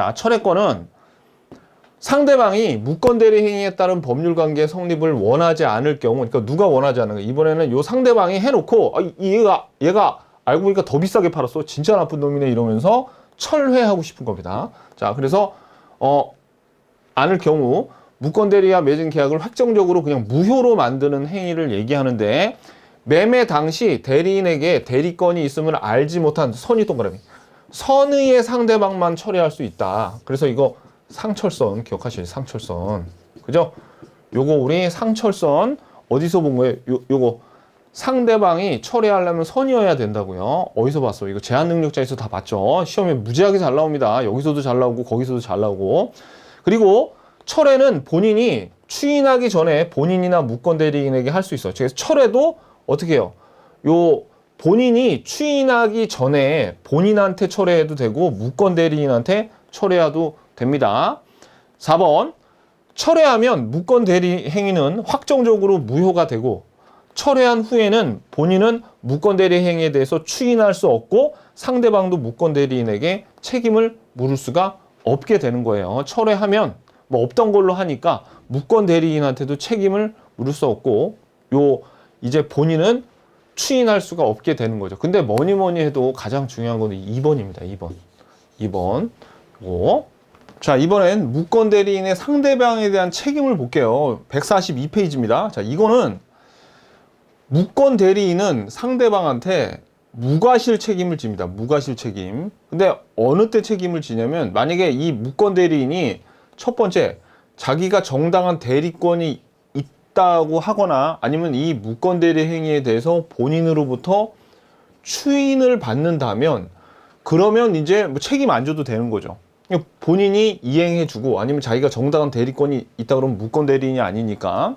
자, 철회권은 상대방이 무권 대리 행위에 따른 법률 관계 성립을 원하지 않을 경우, 그러니까 누가 원하지 않는 거. 이번에는 요 상대방이 해놓고 아, 이- 얘가 얘가 알고 보니까 더 비싸게 팔았어, 진짜 나쁜 놈이네 이러면서 철회하고 싶은 겁니다. 자, 그래서 어 않을 경우 무권 대리와 맺은 계약을 확정적으로 그냥 무효로 만드는 행위를 얘기하는데 매매 당시 대리인에게 대리권이 있음을 알지 못한 선의 동그라미 선의의 상대방만 철회할 수 있다. 그래서 이거 상철선 기억하시죠? 상철선. 그죠? 요거 우리 상철선 어디서 본 거예요? 요, 요거 상대방이 철회하려면 선이어야 된다고요. 어디서 봤어? 이거 제한 능력자에서 다 봤죠. 시험에 무지하게 잘 나옵니다. 여기서도 잘 나오고 거기서도 잘 나오고. 그리고 철회는 본인이 추인하기 전에 본인이나 무권 대리인에게 할 수 있어요. 그래서 철회도 어떻게 해요? 요 본인이 추인하기 전에 본인한테 철회해도 되고 무권 대리인한테 철회해도 됩니다. 4번 철회하면 무권 대리 행위는 확정적으로 무효가 되고 철회한 후에는 본인은 무권 대리 행위에 대해서 추인할 수 없고 상대방도 무권 대리인에게 책임을 물을 수가 없게 되는 거예요. 철회하면 뭐 없던 걸로 하니까 무권 대리인한테도 책임을 물을 수 없고 요 이제 본인은 추인할 수가 없게 되는 거죠. 근데 뭐니 뭐니 해도 가장 중요한 거는 2번입니다. 2번. 2번. 요. 자, 이번엔 무권 대리인의 상대방에 대한 책임을 볼게요. 142페이지입니다. 자, 이거는 무권 대리인은 상대방한테 무과실 책임을 집니다. 무과실 책임. 근데 어느 때 책임을 지냐면 만약에 이 무권 대리인이 첫 번째 자기가 정당한 대리권이 있다고 하거나 아니면 이 무권 대리 행위에 대해서 본인으로부터 추인을 받는다면 그러면 이제 뭐 책임 안 져도 되는 거죠. 그냥 본인이 이행해주고 아니면 자기가 정당한 대리권이 있다 그러면 무권 대리인이 아니니까.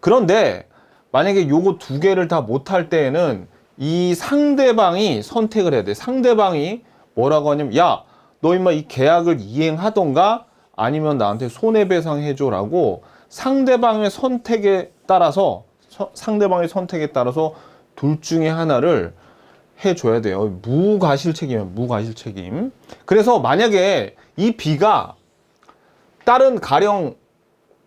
그런데 만약에 요거 두 개를 다 못할 때에는 이 상대방이 선택을 해야 돼. 상대방이 뭐라고 하냐면 야, 너 임마 이 계약을 이행하던가 아니면 나한테 손해배상 해줘라고 상대방의 선택에 따라서 서- 상대방의 선택에 따라서 둘 중에 하나를 해줘야 돼요. 무과실 책임이에요. 무과실 책임. 그래서 만약에 이 B가 다른 가령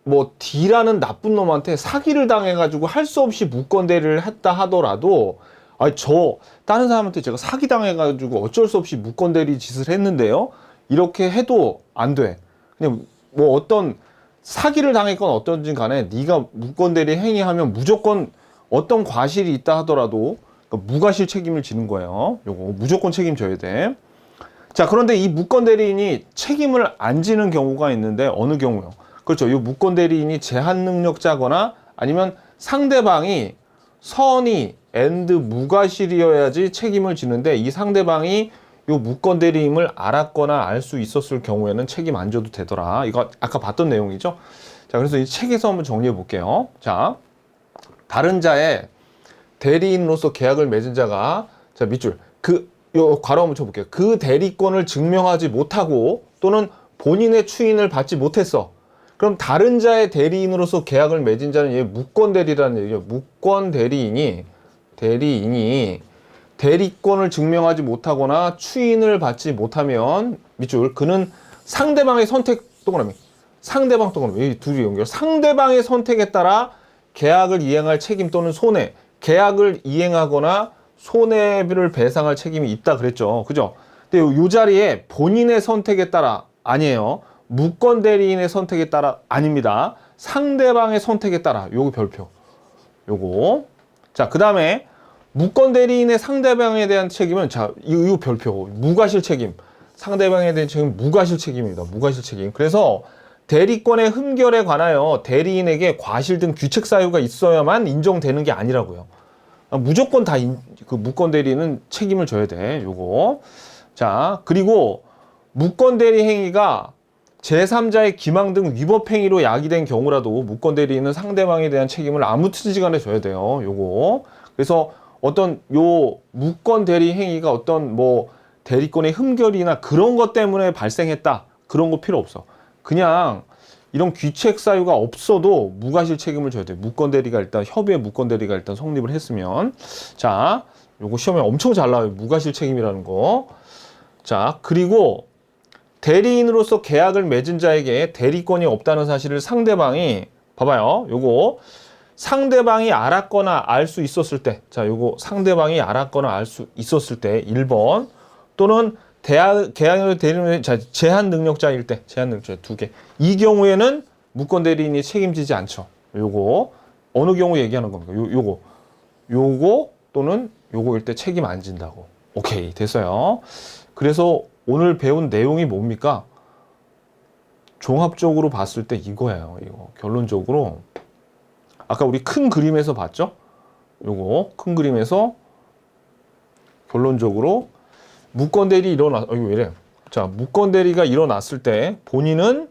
뭐 D라는 나쁜 놈한테 사기를 당해가지고 할 수 없이 무권대리를 했다 하더라도 아저 다른 사람한테 제가 사기 당해가지고 어쩔 수 없이 무권대리 짓을 했는데요. 이렇게 해도 안 돼. 그냥 뭐 어떤 사기를 당했건 어떤지 간에 네가 무권대리 행위하면 무조건 어떤 과실이 있다 하더라도 그러니까 무과실 책임을 지는 거예요. 요거 무조건 책임져야 돼. 자, 그런데 이 무권 대리인이 책임을 안 지는 경우가 있는데 어느 경우요? 그렇죠. 이 무권 대리인이 제한 능력자거나 아니면 상대방이 선의 앤드 무과실이어야지 책임을 지는데 이 상대방이 요 무권 대리임을 알았거나 알 수 있었을 경우에는 책임 안 져도 되더라. 이거 아까 봤던 내용이죠. 자, 그래서 이 책에서 한번 정리해 볼게요. 자, 다른 자의 대리인으로서 계약을 맺은 자가 자 밑줄 그 요 괄호 한번 쳐볼게요. 그 대리권을 증명하지 못하고 또는 본인의 추인을 받지 못했어. 그럼 다른 자의 대리인으로서 계약을 맺은 자는 얘 무권 대리라는 얘기죠. 무권 대리인이 대리인이 대리권을 증명하지 못하거나 추인을 받지 못하면 밑줄 그는 상대방의 선택 동그라미 상대방 동그라미 이 둘이 연결. 상대방의 선택에 따라 계약을 이행할 책임 또는 손해 계약을 이행하거나 손해를 배상할 책임이 있다 그랬죠. 그죠? 근데 요, 요 자리에 본인의 선택에 따라 아니에요. 무권 대리인의 선택에 따라 아닙니다. 상대방의 선택에 따라. 요거 별표. 요거. 자 그 다음에 무권 대리인의 상대방에 대한 책임은 자, 이, 이 별표 무과실 책임. 상대방에 대한 책임 무과실 책임입니다. 무과실 책임. 그래서 대리권의 흠결에 관하여 대리인에게 과실 등 규책 사유가 있어야만 인정되는 게 아니라고요. 아, 무조건 다 그 무권 대리는 책임을 져야 돼. 요거. 자, 그리고 무권 대리 행위가 제3자의 기망 등 위법 행위로 야기된 경우라도 무권 대리인은 상대방에 대한 책임을 아무 튼지간에 져야 돼요. 요거. 그래서 어떤 요 무권 대리 행위가 어떤 뭐 대리권의 흠결이나 그런 것 때문에 발생했다. 그런 거 필요 없어. 그냥 이런 귀책 사유가 없어도 무과실 책임을 져야 돼. 무권 대리가 일단 협의의 무권 대리가 일단 성립을 했으면 자, 요거 시험에 엄청 잘 나와요. 무과실 책임이라는 거. 자, 그리고 대리인으로서 계약을 맺은 자에게 대리권이 없다는 사실을 상대방이 봐봐요. 요거 상대방이 알았거나 알 수 있었을 때, 자, 요거 상대방이 알았거나 알 수 있었을 때 1번 또는 대학 계약을 대리인 자, 제한 능력자일 때, 제한 능력자 두 개. 이 경우에는 무권 대리인이 책임지지 않죠. 요거 어느 경우 얘기하는 겁니까? 요 요거 요거 또는 요거일 때 책임 안 진다고. 오케이 됐어요. 그래서 오늘 배운 내용이 뭡니까? 종합적으로 봤을 때 이거예요. 이거 결론적으로 아까 우리 큰 그림에서 봤죠? 요거 큰 그림에서 결론적으로 무권 대리 일어나 어, 이거 왜 이래? 자 무권 대리가 일어났을 때 본인은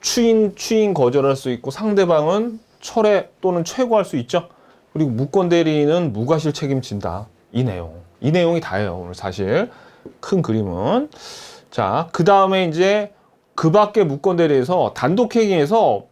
추인 추인 거절할 수 있고 상대방은 철회 또는 최고할 수 있죠. 그리고 무권 대리인은 무과실 책임진다. 이 내용. 이 내용이 다예요. 오늘 사실 큰 그림은 자, 그 다음에 이제 그 밖에 무권 대리에서 단독 행위에서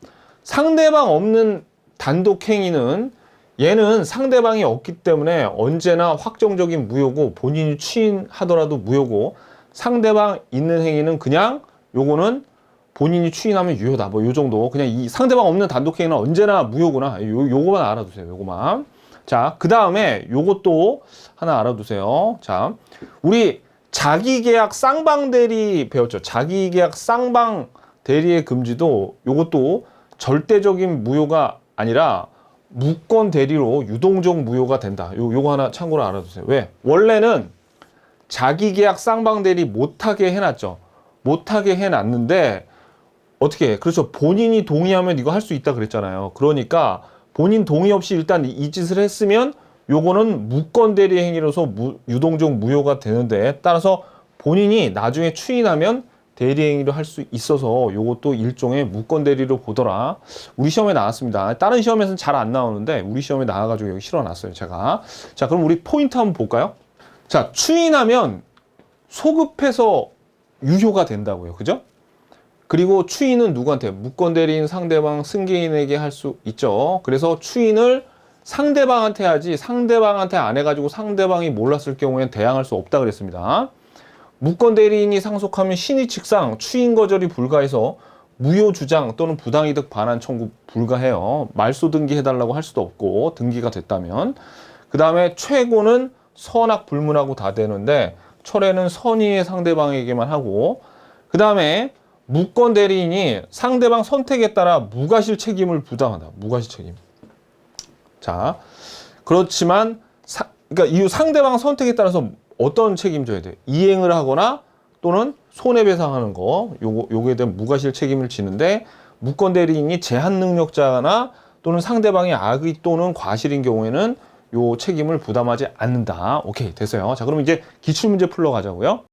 상대방 없는 단독 행위는 얘는 상대방이 없기 때문에 언제나 확정적인 무효고 본인이 추인하더라도 무효고 상대방 있는 행위는 그냥 요거는 본인이 추인하면 유효다. 뭐 요 정도. 그냥 이 상대방 없는 단독 행위는 언제나 무효구나. 요 요거만 알아두세요. 요거만. 자, 그 다음에 요것도 하나 알아두세요. 자, 우리 자기 계약 쌍방 대리 배웠죠. 자기 계약 쌍방 대리의 금지도 요것도 절대적인 무효가 아니라 무권 대리로 유동적 무효가 된다. 요 요거 하나 참고로 알아두세요. 왜? 원래는 자기 계약 쌍방 대리 못하게 해놨죠. 못하게 해놨는데 어떻게 해? 그렇죠. 본인이 동의하면 이거 할 수 있다 그랬잖아요. 그러니까 본인 동의 없이 일단 이 짓을 했으면 요거는 무권 대리 행위로서 무, 유동적 무효가 되는데 따라서 본인이 나중에 추인하면 대리 행위를 할 수 있어서 요것도 일종의 무권 대리로 보더라. 우리 시험에 나왔습니다. 다른 시험에서는 잘 안 나오는데 우리 시험에 나와가지고 여기 실어놨어요. 제가. 자, 그럼 우리 포인트 한번 볼까요? 자, 추인하면 소급해서 유효가 된다고요. 그죠? 그리고 추인은 누구한테? 무권 대리인 상대방 승계인에게 할 수 있죠. 그래서 추인을 상대방한테 하지 상대방한테 안 해가지고 상대방이 몰랐을 경우엔 대항할 수 없다 그랬습니다. 무권 대리인이 상속하면 신의 측상 추인 거절이 불가해서 무효 주장 또는 부당이득 반환 청구 불가해요. 말소 등기해달라고 할 수도 없고 등기가 됐다면 그 다음에 최고는 선악 불문하고 다 되는데 철회는 선의의 상대방에게만 하고 그 다음에 무권 대리인이 상대방 선택에 따라 무과실 책임을 부담한다. 무과실 책임. 자, 그렇지만 사, 그러니까 이 상대방 선택에 따라서 어떤 책임져야 돼? 이행을 하거나 또는 손해배상하는 거, 요거 요거에 대한 무과실 책임을 지는데 무권 대리인이 제한 능력자나 또는 상대방이 악의 또는 과실인 경우에는 요 책임을 부담하지 않는다. 오케이 됐어요. 자, 그럼 이제 기출 문제 풀러 가자고요.